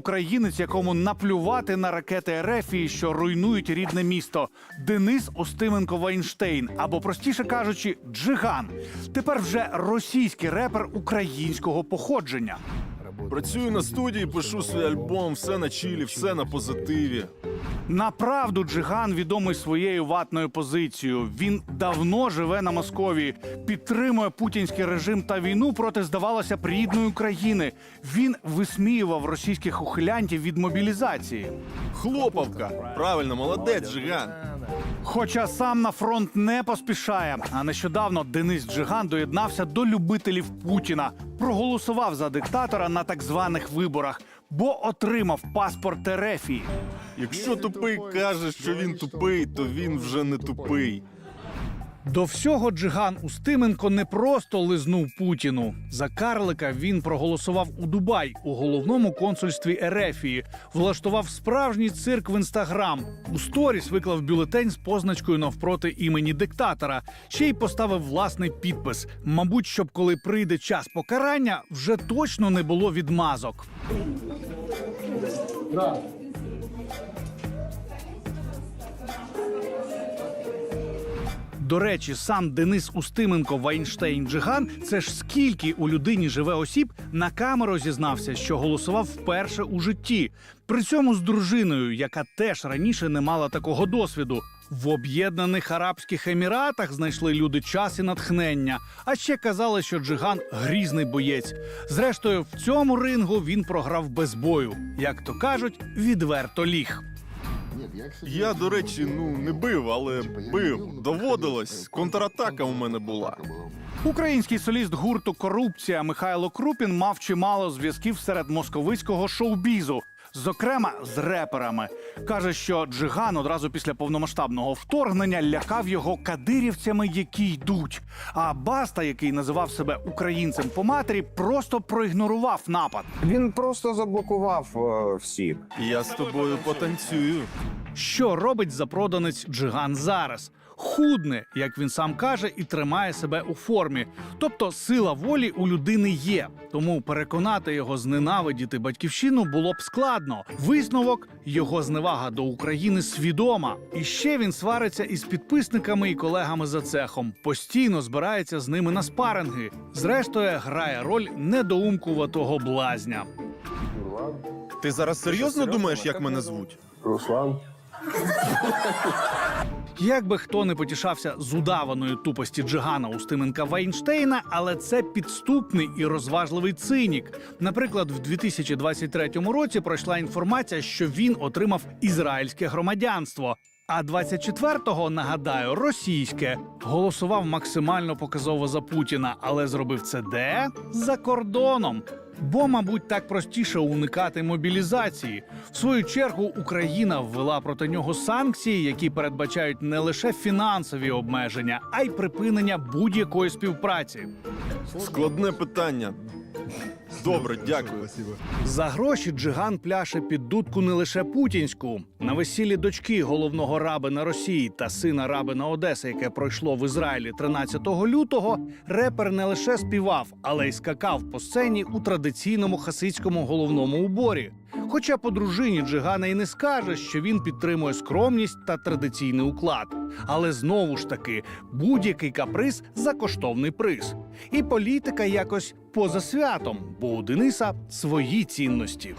Українець, якому наплювати на ракети Ерефії, що руйнують рідне місто. Денис Остименко Вайнштейн, або простіше кажучи, Джиган. Тепер вже російський репер українського походження. Працюю на студії, пишу свій альбом, все на чилі, все на позитиві. Направду Джиган відомий своєю ватною позицією. Він давно живе на Московії, підтримує путінський режим та війну проти, здавалося б, рідної країни. Він висміював російських ухилянтів від мобілізації. Хлопавка. Правильно, молодець, Жиган. Хоча сам на фронт не поспішає. А нещодавно Денис Джиган доєднався до любителів Путіна, проголосував за диктатора на так званих виборах, бо отримав паспорт Ерефії. Якщо тупий каже, що він тупий, то він вже не тупий. До всього Джиган Устименко не просто лизнув Путіну. За карлика він проголосував у Дубай у головному консульстві Ерефії, влаштував справжній цирк в інстаграм. У сторіс виклав бюлетень з позначкою навпроти імені диктатора. Ще й поставив власний підпис. Мабуть, щоб коли прийде час покарання, вже точно не було відмазок. До речі, сам Денис Устименко Вайнштейн Джиган це ж скільки у людині живе осіб на камеру зізнався, що голосував вперше у житті. При цьому з дружиною, яка теж раніше не мала такого досвіду. В Об'єднаних Арабських Еміратах знайшли люди час і натхнення. А ще казали, що Джиган грізний боєць. Зрештою, в цьому рингу він програв без бою. Як то кажуть, відверто ліг. Я, до речі, ну не бив, але бив. Доводилось. Контратака у мене була. Український соліст гурту Корупція Михайло Крупін мав чимало зв'язків серед московицького шоу-бізу, зокрема з реперами. Каже, що Джиган одразу після повномасштабного вторгнення лякав його кадирівцями, які йдуть. А Баста, який називав себе українцем по матері, просто проігнорував напад. Він просто заблокував е, всіх. Я з тобою потанцюю. Що робить запроданець Джиган зараз? Худне, як він сам каже, і тримає себе у формі. Тобто сила волі у людини є. Тому переконати його зненавидіти батьківщину було б складно. Висновок його зневага до України свідома. І ще він свариться із підписниками і колегами за цехом. Постійно збирається з ними на спаринги. Зрештою, грає роль недоумкуватого блазня. Ти зараз серйозно думаєш, як мене звуть? Руслан. Як би хто не потішався з удаваної тупості Джигана Устименка Вайнштейна, але це підступний і розважливий цинік. Наприклад, в 2023 році пройшла інформація, що він отримав ізраїльське громадянство. А 24-го, нагадаю, російське голосував максимально показово за Путіна, але зробив це де за кордоном. Бо, мабуть, так простіше уникати мобілізації. В свою чергу Україна ввела проти нього санкції, які передбачають не лише фінансові обмеження, а й припинення будь-якої співпраці. Складне питання. Добре, дякую. За гроші Джиган пляше під дудку не лише путінську. На весіллі дочки головного рабина Росії та сина рабина Одеси, яке пройшло в Ізраїлі 13 лютого, репер не лише співав, але й скакав по сцені у традиційному хасидському головному уборі. Хоча по дружині Джигана й не скаже, що він підтримує скромність та традиційний уклад. Але знову ж таки, будь-який каприз за коштовний приз. І політика якось поза святом, бо у Дениса свої цінності.